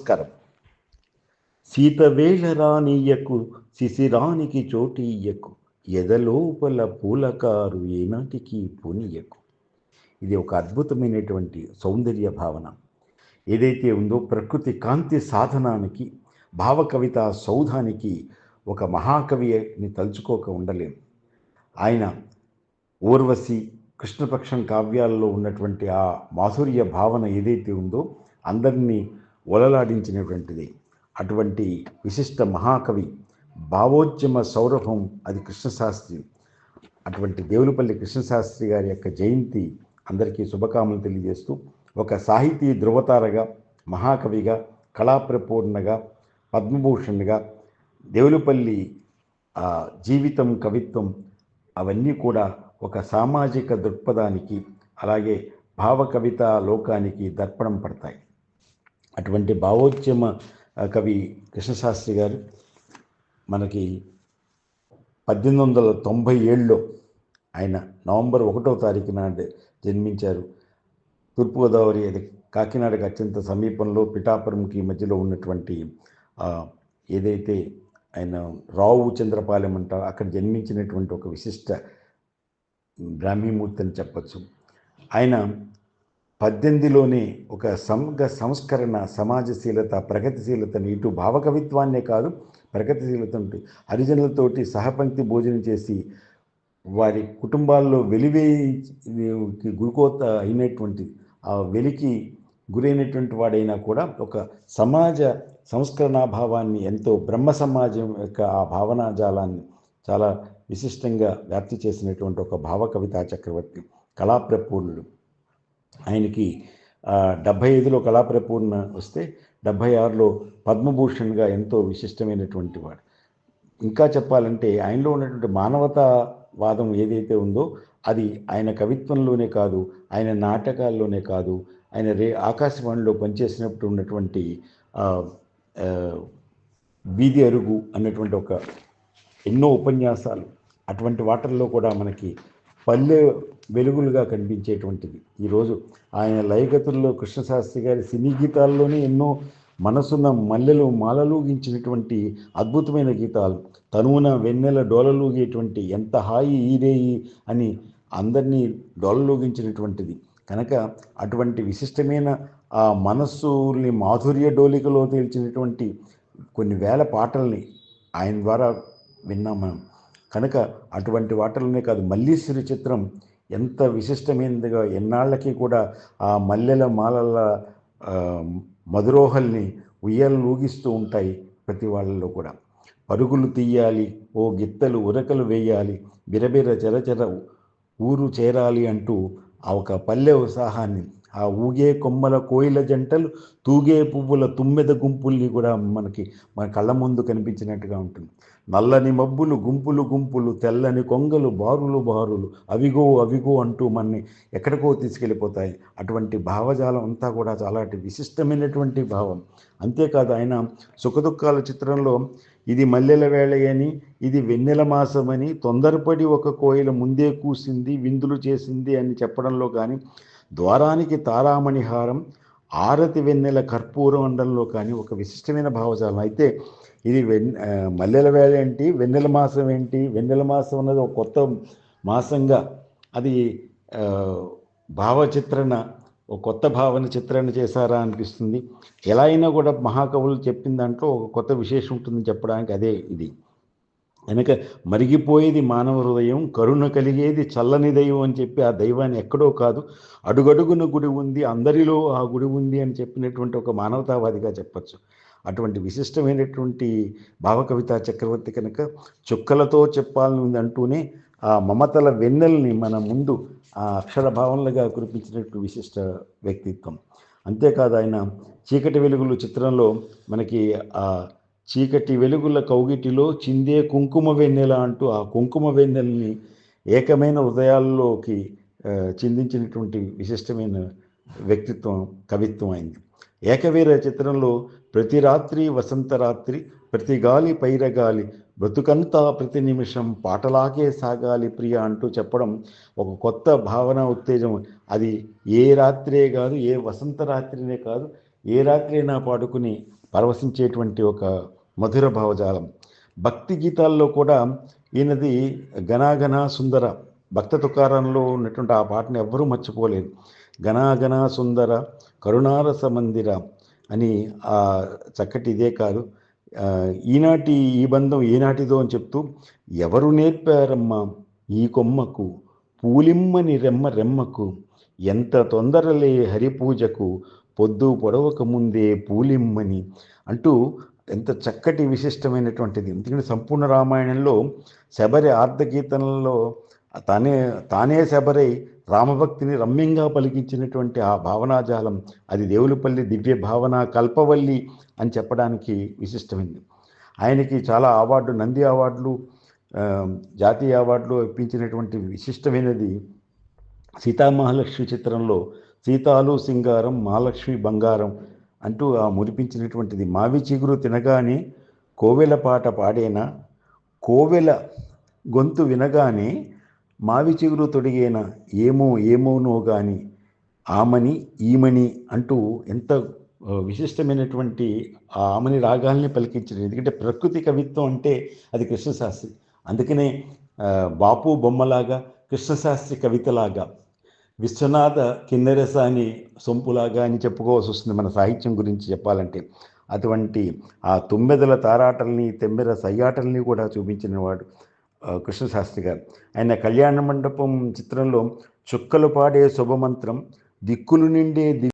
నమస్కారం. సీతవేళ శిశిరానికి శిశిరానికి చోటీయ్యకు ఎదలోపల పూలకారు ఏనాటికి పూనియకు ఇది ఒక అద్భుతమైనటువంటి సౌందర్య భావన. ఏదైతే ఉందో ప్రకృతి కాంతి సాధనానికి భావకవిత సౌధానికి ఒక మహాకవిని తలుచుకోక ఉండలేం. ఆయన ఊర్వశి కృష్ణపక్షం కావ్యాల్లో ఉన్నటువంటి ఆ మాధుర్య భావన ఏదైతే ఉందో అందరినీ ఒలలాడించినటువంటిది అటువంటి విశిష్ట మహాకవి భావోద్యమ సౌరభం అది కృష్ణశాస్త్రి. అటువంటి దేవులపల్లి కృష్ణశాస్త్రి గారి యొక్క జయంతి అందరికీ శుభకామనలు తెలియజేస్తూ ఒక సాహితీ ధృవతారగా మహాకవిగా కళాప్రపూర్ణగా పద్మభూషణ్గా దేవులపల్లి జీవితం కవిత్వం అవన్నీ కూడా ఒక సామాజిక దృక్పథానికి అలాగే భావకవిత లోకానికి దర్పణం పడతాయి. అటువంటి భావోద్యమ కవి కృష్ణశాస్త్రి గారు మనకి పద్దెనిమిది వందల తొంభై ఏడులో ఆయన నవంబర్ ఒకటో తారీఖు నాడు జన్మించారు. తూర్పుగోదావరి అది కాకినాడకి అత్యంత సమీపంలో పిఠాపురంకి మధ్యలో ఉన్నటువంటి ఏదైతే ఆయన రావు చంద్రపాలెం అంటారు అక్కడ జన్మించినటువంటి ఒక విశిష్ట బ్రాహ్మీమూర్తి అని చెప్పచ్చు. ఆయన పద్దెనిమిదిలోనే ఒక సమగ్ర సంస్కరణ సమాజశీలత ప్రగతిశీలతను ఇటు భావకవిత్వాన్నే కాదు ప్రగతిశీలత హరిజనులతోటి సహపంక్తి భోజనం చేసి వారి కుటుంబాల్లో వెలివేయి గురుకోత అయినటువంటి ఆ వెలికి గురైనటువంటి వాడైనా కూడా ఒక సమాజ సంస్కరణా భావాన్ని ఎంతో బ్రహ్మ సమాజం యొక్క ఆ భావనా జాలాన్ని చాలా విశిష్టంగా వ్యాప్తి చేసినటువంటి ఒక భావ కవితా చక్రవర్తి కళాప్రపూర్ణుడు. ఆయనకి డెబ్భై ఐదులో కళాప్రపూర్ణ వస్తే డెబ్భై ఆరులో పద్మభూషణ్గా ఎంతో విశిష్టమైనటువంటి వాడు. ఇంకా చెప్పాలంటే ఆయనలో ఉన్నటువంటి మానవతావాదం ఏదైతే ఉందో అది ఆయన కవిత్వంలోనే కాదు ఆయన నాటకాల్లోనే కాదు ఆయన రే ఆకాశవాణిలో పనిచేసినప్పుడు ఉన్నటువంటి వీధి అరుగు అన్నటువంటి ఒక ఎన్నో ఉపన్యాసాలు. అటువంటి వాటర్లో కూడా మనకి పల్లె వెలుగులుగా కనిపించేటువంటిది. ఈరోజు ఆయన లయగతుల్లో కృష్ణశాస్త్రి గారి సినీ గీతాల్లోనే ఎన్నో మనసున్న మల్లెలు మాలలూగించినటువంటి అద్భుతమైన గీతాలు. తనువున వెన్నెల డోలలూగేటువంటి ఎంత హాయి ఈరేయి అని అందరినీ డోలలూగించినటువంటిది. కనుక అటువంటి విశిష్టమైన ఆ మనస్సుని మాధుర్య డోలికలో తేల్చినటువంటి కొన్ని వేల పాటల్ని ఆయన ద్వారా విన్నాం మనం. కనుక అటువంటి వాటలనే కాదు మల్లీశ్వరి చిత్రం ఎంత విశిష్టమైనదిగా ఎన్నాళ్ళకి కూడా ఆ మల్లెల మాలల మధురోహల్ని ఉయ్యాలను ఊగిస్తూ ఉంటాయి ప్రతి వాళ్ళలో కూడా. పరుగులు తీయాలి ఓ గిత్తలు ఉరకలు వేయాలి బిరబిర చెరచెర ఊరు చేరాలి అంటూ ఆ ఒక పల్లె ఉత్సాహాన్ని ఆ ఊగే కొమ్మల కోయిల జంటలు తూగే పువ్వుల తుమ్మెద గుంపుల్ని కూడా మనకి మన కళ్ళ ముందు కనిపించినట్టుగా ఉంటుంది. నల్లని మబ్బులు గుంపులు గుంపులు తెల్లని కొంగలు బారులు బారులు అవిగో అవిగో అంటూ మనని ఎక్కడికో తీసుకెళ్ళిపోతాయి. అటువంటి భావజాలం అంతా కూడా చాలా విశిష్టమైనటువంటి భావం. అంతేకాదు ఆయన సుఖదుఖాల చిత్రంలో ఇది మల్లెల వేళయని ఇది వెన్నెల మాసమని తొందరపడి ఒక కోయిల ముందే కూసింది విందులు చేసింది అని చెప్పడంలో కానీ ద్వారానికి తారామణిహారం ఆరతి వెన్నెల కర్పూరం అండంలో కానీ ఒక విశిష్టమైన భావజాలం. అయితే ఇది వెన్ మల్లెల వేళ ఏంటి? వెన్నెల మాసం ఏంటి? వెన్నెల మాసం అన్నది ఒక కొత్త మాసంగా అది భావచిత్రణ ఒక కొత్త భావన చిత్రణ చేశారా అనిపిస్తుంది. ఎలా అయినా కూడా మహాకవులు చెప్పిన దాంట్లో ఒక కొత్త విశేషం ఉంటుందని చెప్పడానికి అదే ఇది. వెనక మరిగిపోయేది మానవ హృదయం కరుణ కలిగేది చల్లని దైవం అని చెప్పి ఆ దైవాన్ని ఎక్కడో కాదు అడుగడుగున గుడి ఉంది అందరిలో ఆ గుడి ఉంది అని చెప్పినటువంటి ఒక మానవతావాదిగా చెప్పచ్చు. అటువంటి విశిష్టమైనటువంటి భావకవిత చక్రవర్తి కనుక చుక్కలతో చెప్పాలని ఉంది అంటూనే ఆ మమతల వెన్నెల్ని మన ముందు ఆ అక్షర భావనలుగా కురిపించినట్టు విశిష్ట వ్యక్తిత్వం. అంతేకాదు ఆయన చీకటి వెలుగులు చిత్రంలో మనకి ఆ చీకటి వెలుగుల కౌగిటిలో చిందే కుంకుమ వెన్నెల అంటూ ఆ కుంకుమ వెన్నెల్ని ఏకమైన హృదయాల్లోకి చిందించినటువంటి విశిష్టమైన వ్యక్తిత్వం కవిత్వం అయింది. ఏకవీర చిత్రంలో ప్రతి రాత్రి వసంత రాత్రి ప్రతి గాలి పైరగాలి బ్రతుకంతా ప్రతి నిమిషం పాటలాగే సాగాలి ప్రియ అంటూ చెప్పడం ఒక కొత్త భావన ఉత్తేజం. అది ఏ రాత్రే కాదు ఏ వసంత రాత్రినే కాదు ఏ రాత్రైనా పాడుకుని పరవశించేటువంటి ఒక మధుర భావజాలం. భక్తి గీతాల్లో కూడా ఈయనది ఘనాఘన సుందర. భక్త తుకారంలో ఉన్నటువంటి ఆ పాటను ఎవ్వరూ మర్చిపోలేరు. ఘనాఘన సుందర కరుణారస మందిర అని ఆ చక్కటి ఇదే కాదు. ఈనాటి ఈ బంధం ఈనాటిదో అని చెప్తూ ఎవరు నేర్పారమ్మా ఈ కొమ్మకు? పూలిమ్మని రెమ్మ రెమ్మకు. ఎంత తొందరలే హరిపూజకు? పొద్దు పొడవక ముందే పూలిమ్మని అంటూ ఎంత చక్కటి విశిష్టమైనటువంటిది. ఎందుకంటే సంపూర్ణ రామాయణంలో శబరి ఆర్ధగీతంలో తానే తానే శబరై రామభక్తిని రమ్యంగా పలికించినటువంటి ఆ భావనాజాలం అది దేవులపల్లి దివ్య భావన కల్పవల్లి అని చెప్పడానికి విశిష్టమైంది. ఆయనకి చాలా అవార్డు నంది అవార్డులు జాతీయ అవార్డులు ఇప్పించినటువంటి విశిష్టమైనది సీతామహాలక్ష్మి చిత్రంలో సీతాలు సింగారం మహాలక్ష్మి బంగారం అంటూ ఆ మురిపించినటువంటిది. మావి చిగురు తినగానే కోవెల పాట పాడేనా? కోవెల గొంతు వినగానే మావి చిగురు తొడిగేన? ఏమో ఏమోనో గాని ఆమని ఈమని అంటూ ఎంత విశిష్టమైనటువంటి ఆ ఆమని రాగాల్ని పలికించారు ఎందుకంటే ప్రకృతి కవిత్వం అంటే అది కృష్ణశాస్త్రి. అందుకనే బాపు బొమ్మలాగా కృష్ణశాస్త్రి కవితలాగా విశ్వనాథ కిన్నెరసాని సొంపులాగా అని చెప్పుకోవాల్సి వస్తుంది మన సాహిత్యం గురించి చెప్పాలంటే. అటువంటి ఆ తుమ్మెదల తారాటల్ని తెమ్మెర సయ్యాటల్ని కూడా చూపించిన వాడు కృష్ణశాస్త్రి గారు. ఆయన కళ్యాణ మండపం చిత్రంలో చుక్కలు పాడే శుభమంత్రం దిక్కులు నిండే ది